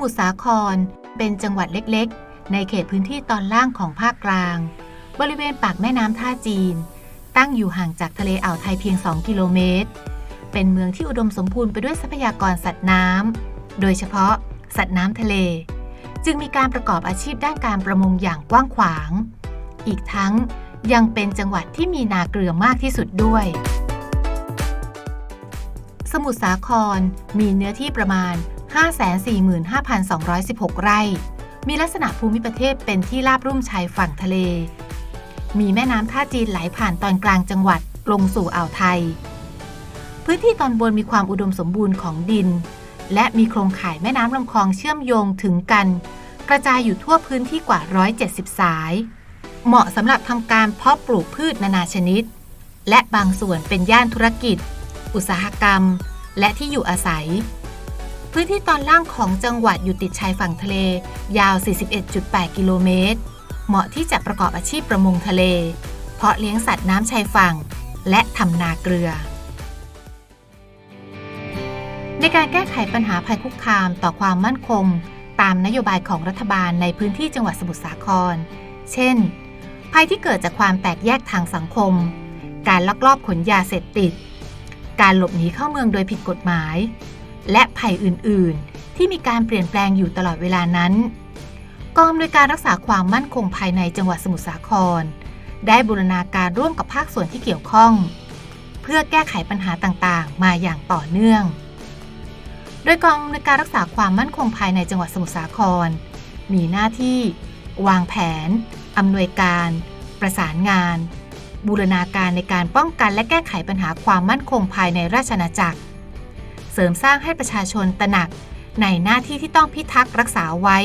มุทรสาคร เป็นจังหวัดเล็กๆ ในเขตพื้นที่ตอนล่างของภาคกลาง บริเวณปากแม่น้ำท่าจีน ตั้งอยู่ห่างจากทะเลอ่าวไทยเพียง 2 กิโลเมตร เป็นเมืองที่อุดมสมบูรณ์ไปด้วยทรัพยากรสัตว์น้ำ โดยเฉพาะ สัตว์น้ำทะเล จึงมีการประกอบอาชีพด้านการประมงอย่างกว้างขวาง อีกทั้งยังเป็นจังหวัดที่มีนาเกลือมากที่สุดด้วย สมุทรสาครมีเนื้อที่ประมาณ 545,216 ไร่ มีลักษณะภูมิประเทศเป็นที่ราบรุ่มชายฝั่งทะเล มีแม่น้ำท่าจีนไหลผ่านตอนกลางจังหวัดลงสู่อ่าวไทย พื้นที่ตอนบนมีความอุดมสมบูรณ์ของดิน และมีโครงข่ายแม่น้ำลำคลองเชื่อมโยงถึงกัน กระจายอยู่ทั่วพื้นที่กว่า 170 สาย เหมาะสำหรับทำการเพาะปลูกพืชนานาชนิด และบางส่วนเป็นย่านธุรกิจ อุตสาหกรรม และที่อยู่อาศัย พื้นที่ตอนล่างของจังหวัดอยู่ติดชายฝั่งทะเล ยาว 41.8 กิโลเมตร เหมาะที่จะประกอบอาชีพประมงทะเล เพาะเลี้ยงสัตว์น้ำชายฝั่ง และทำนาเกลือ ในการแก้ไขปัญหาภัยคุกคามต่อความมั่นคง ตามนโยบายของรัฐบาลในพื้นที่จังหวัดสมุทรสาคร เช่น ภัยที่เกิดจากความแตกแยกทางสังคม การลักลอบขนยาเสพติด การหลบหนีเข้าเมืองโดยผิดกฎหมาย และภัยอื่น ๆ ที่มีการเปลี่ยนแปลงอยู่ตลอดเวลานั้น กองอำนวยการรักษาความมั่นคงภายในจังหวัดสมุทรสาคร ได้บูรณาการร่วมกับภาคส่วนที่เกี่ยวข้อง เพื่อแก้ไขปัญหาต่าง ๆ มาอย่างต่อเนื่อง โดยกองอำนวยการรักษาความมั่นคงภายในจังหวัดสมุทรสาคร มีหน้าที่ วางแผนอำนวยการ ประสานงานบูรณาการในการป้องกันและแก้ไขปัญหาความมั่นคงภายในราชอาณาจักร เสริมสร้างให้ประชาชนตระหนัก ในหน้าที่ที่ต้องพิทักษ์รักษาไว้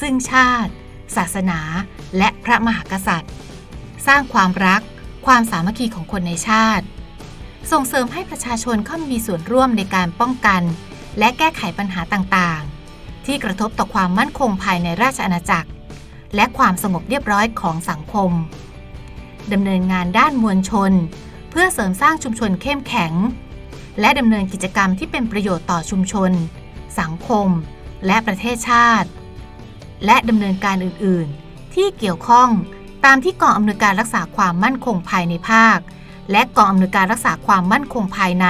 ซึ่งชาติ ศาสนา และพระมหากษัตริย์ สร้างความรัก ความสามัคคีของคนในชาติ ส่งเสริมให้ประชาชนเข้ามีส่วนร่วมในการป้องกัน และแก้ไขปัญหาต่างๆ ที่กระทบต่อความมั่นคงภายในราชอาณาจักร และความสงบเรียบร้อยของสังคมดำเนินงานด้านมวลชน เพื่อเสริมสร้างชุมชนเข้มแข็ง และดำเนินกิจกรรมที่เป็นประโยชน์ต่อชุมชน สังคม และประเทศชาติ และดำเนินการอื่น ๆ ที่เกี่ยวข้องตามที่กองอำนวยการรักษาความมั่นคงภายในภาค และกองอำนวยการรักษาความมั่นคงภายใน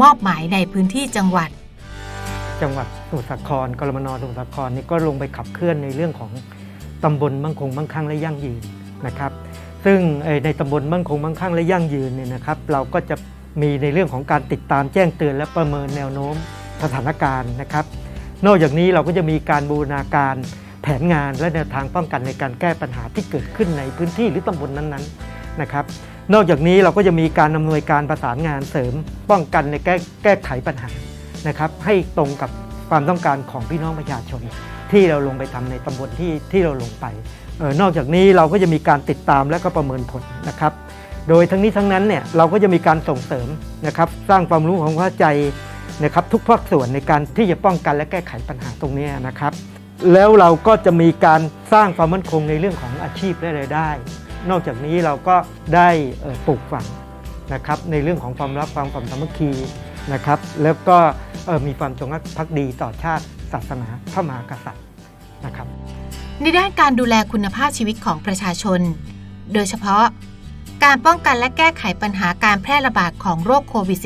มอบหมายในพื้นที่จังหวัด จังหวัดสมุทรสาครกรมนสมุทรสาครนี่ก็ลงไปขับเคลื่อนในเรื่องของตำบลมั่งคงมั่งคั่งและยั่งยืนนะครับ ซึ่งในตำบลมั่งคงมั่งคั่งและยั่งยืนเนี่ยนะครับ เราก็จะ มีในเรื่องของการติดตามแจ้งเตือนและประเมินแนวโน้มสถานการณ์นะครับ นอกจากนี้เราก็จะมีการบูรณาการแผนงานและแนวทางป้องกันในการแก้ปัญหาที่เกิดขึ้นในพื้นที่หรือตำบลนั้นๆนะครับ นอกจากนี้เราก็จะมีการอำนวยการประสานงานเสริม ป้องกันในแก้แก้ไขปัญหานะครับ ให้ตรงกับความต้องการของพี่น้องประชาชน ที่เราลงไปทำในตำบลที่ที่เราลงไปออนอกจากนี้เราก็จะมีการติดตามและก็ประเมินผลนะครับ โดยทั้งนี้ทั้งนั้นเนี่ยเราก็จะมีการส่งเสริมนะครับสร้างความรู้ความเข้าใจนะครับทุกภาคส่วนในการที่จะป้องกันและแก้ไขปัญหาตรงนี้นะครับ แล้วเราก็จะมีการสร้างความมั่นคงในเรื่องของอาชีพและรายได้ นอกจากนี้เราก็ได้ปลูกฝังนะครับในเรื่องของความรักความความสามัคคีนะครับ แล้วก็มีความจงรักภักดีต่อชาติศาสนาพระมหากษัตริย์นะครับในด้านการดูแลคุณภาพชีวิตของประชาชน โดยเฉพาะ การป้องกันและแก้ไขปัญหาการแพร่ระบาดของโรคโควิด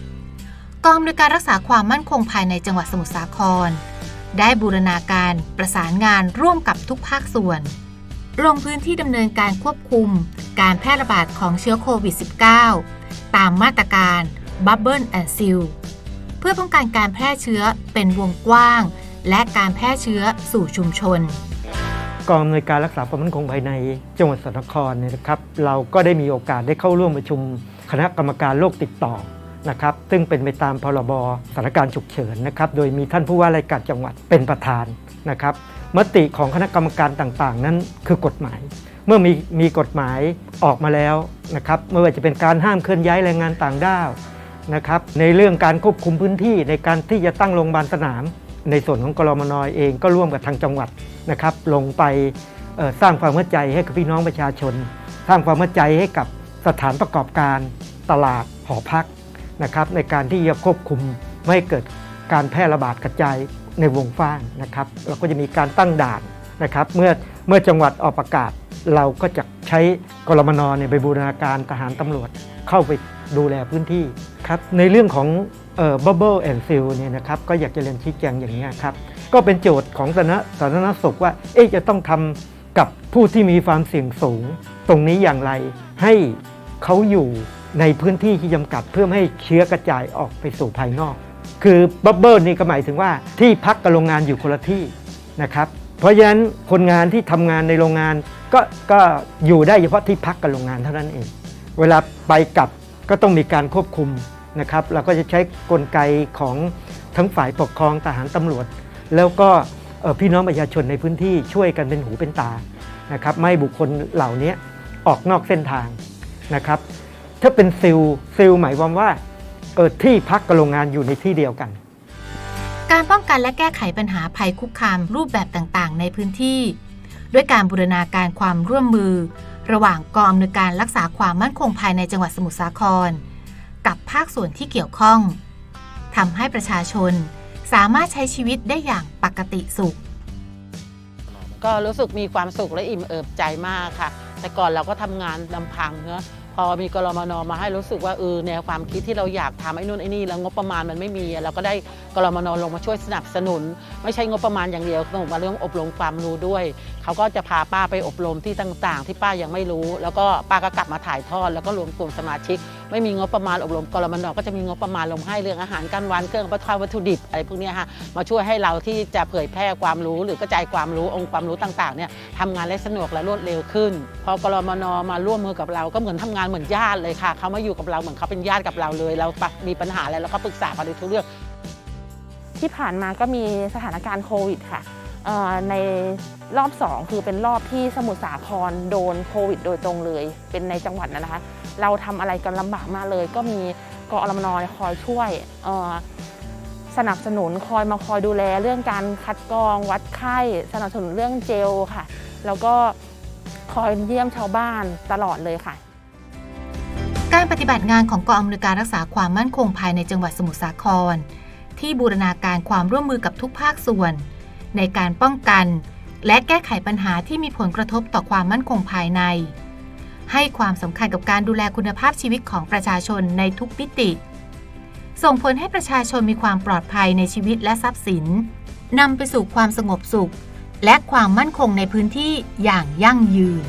-19 กองอำนวยการรักษาความมั่นคงภายในจังหวัดสมุทรสาคร ได้บูรณาการประสานงานร่วมกับทุกภาคส่วนลงพื้นที่ดำเนินการควบคุม การแพร่ระบาดของเชื้อโควิด -19 ตามมาตรการ Bubble and Seal เพื่อป้องกันการแพร่เชื้อเป็นวงกว้าง และการแพร่เชื้อสู่ชุมชน กองอำนวยการรักษาความมั่นคงภายในจังหวัดสระครเนี่ยนะครับ เราก็ได้มีโอกาสได้เข้าร่วมประชุมคณะกรรมการโรคติดต่อนะครับ ซึ่งเป็นไปตามพรบสถานการณ์ฉุกเฉินนะครับ โดยมีท่านผู้ว่าราชการจังหวัดเป็นประธานนะครับ มติของคณะกรรมการต่างๆ นั้นคือกฎหมาย เมื่อมีมีกฎหมายออกมาแล้วนะครับไม่ว่าจะเป็นการห้ามเคลื่อนย้ายแรงงานต่างด้าวนะครับในเรื่องการควบคุมพื้นที่ในการที่จะตั้งโรงพยาบาลสนาม ในส่วนของกรมนยเองก็ร่วมกับทางจังหวัด นะครับลงไปสร้างความเข้าใจให้กับพี่น้องประชาชน สร้างความเข้าใจให้กับสถานประกอบการตลาดหอพักนะครับในการที่จะควบคุมไม่ให้เกิดการแพร่ระบาดกระจายในวงกว้างนะครับเราก็จะมีการตั้งด่านนะครับเมื่อเมื่อจังหวัดออกประกาศ เราก็จะใช้กรมนเนี่ยไปบูรณาการทหารตำรวจเข้าไปดูแลพื้นที่ครับในเรื่องของเอ่อ bubble and seal เนี่ยนะครับก็อยากจะเรียนชี้แจงอย่างนี้ครับ ก็เป็นโจทย์ของสาธารณสาธารณสุขว่า เอ๊ะจะต้องทำกับผู้ที่มีความเสี่ยงสูง ตรงนี้อย่างไรให้เขาอยู่ในพื้นที่ที่จำกัดเพื่อไม่ให้เชื้อกระจายออกไปสู่ภายนอก คือบับเบิลนี่ก็หมายถึงว่าที่พักกับโรงงานอยู่คนละที่นะครับ เพราะฉะนั้นคนงานที่ทำงานในโรงงานก็ก็อยู่ได้เฉพาะที่พักกับโรงงานเท่านั้นเอง เวลาไปกลับก็ต้องมีการควบคุมนะครับเราก็จะใช้กลไกของทั้งฝ่ายปกครองทหารตำรวจ แล้วก็พี่น้องประชาชนในพื้นที่ช่วยกันเป็นหูเป็นตานะครับไม่บุคคลเหล่านี้ออกนอกเส้นทางนะครับ ถ้าเป็นซิลซิลหมายความว่าเออที่พักกับโรงงานอยู่ในที่เดียวกัน การป้องกันและแก้ไขปัญหาภัยคุกคามรูปแบบต่างๆ ในพื้นที่ ด้วยการบูรณาการความร่วมมือ ระหว่างกองอำนวยการรักษาความมั่นคงภายในจังหวัดสมุทรสาคร กับภาคส่วนที่เกี่ยวข้องทำให้ประชาชน สามารถใช้ชีวิตได้อย่างปกติสุข ก็รู้สึกมีความสุขและอิ่มเอิบใจมากค่ะ แต่ก่อนเราก็ทำงานลำพังเนอะพอมีกรมนมาให้รู้สึกว่าเออแนวความคิดที่เราอยากทำไอ้นู่นไอ้นี่แล้วงบประมาณมันไม่มีเราก็ได้กรมนลงมาช่วยสนับสนุน ไม่ใช่งบประมาณอย่างเดียวต้องมาเรื่องอบรมความรู้ด้วยเขาก็จะพาป้าไปอบรมที่ต่างๆ ที่ป้ายังไม่รู้ แล้วก็ป้าก็กลับมาถ่ายทอดแล้วก็รวมกลุ่มสมาชิก ไม่มีงบประมาณอบรมกรมนก็จะมีงบประมาณลงให้เรื่องอาหารกางวันเครื่องประทานวัตถุดิบอะไรพวกนี้ค่ะมาช่วยให้เราที่จะเผยแพร่ความรู้ หรือกระจายความรู้องค์ความรู้ต่างๆเนี่ยทำงานได้สะดวกและรวดเร็วขึ้น พอกรมนมาร่วมมือกับเราก็เหมือนทำงานเหมือนญาติเลยค่ะเขามาอยู่กับเราเหมือนเขาเป็นญาติกับเราเลย เรามีปัญหาอะไรเราก็ปรึกษากันในทุกเรื่องที่ผ่านมาก็มีสถานการณ์โควิดค่ะใน รอบ 2 คือเป็นรอบที่สมุทรสาครโดนโควิด โดยตรงเลย เป็นในจังหวัดนั้นนะคะ เราทำอะไรกันลำบากมากเลย ก็มีกอรมนคอยช่วยสนับสนุนคอยมาคอยดูแลเรื่องการคัดกรองวัดไข้ สนับสนุนเรื่องเจลค่ะ แล้วก็คอยเยี่ยมชาวบ้านตลอดเลยค่ะ การปฏิบัติงานของกองอำนวยการรักษาความมั่นคงภายในจังหวัดสมุทรสาคร ที่บูรณาการความร่วมมือกับทุกภาคส่วน ในการป้องกัน และแก้ไขปัญหาที่มีผลกระทบต่อความมั่นคงภายใน ให้ความสำคัญกับการดูแลคุณภาพชีวิตของประชาชนในทุกมิติ ส่งผลให้ประชาชนมีความปลอดภัยในชีวิตและทรัพย์สินนำไปสู่ความสงบสุข และความมั่นคงในพื้นที่อย่างยั่งยืน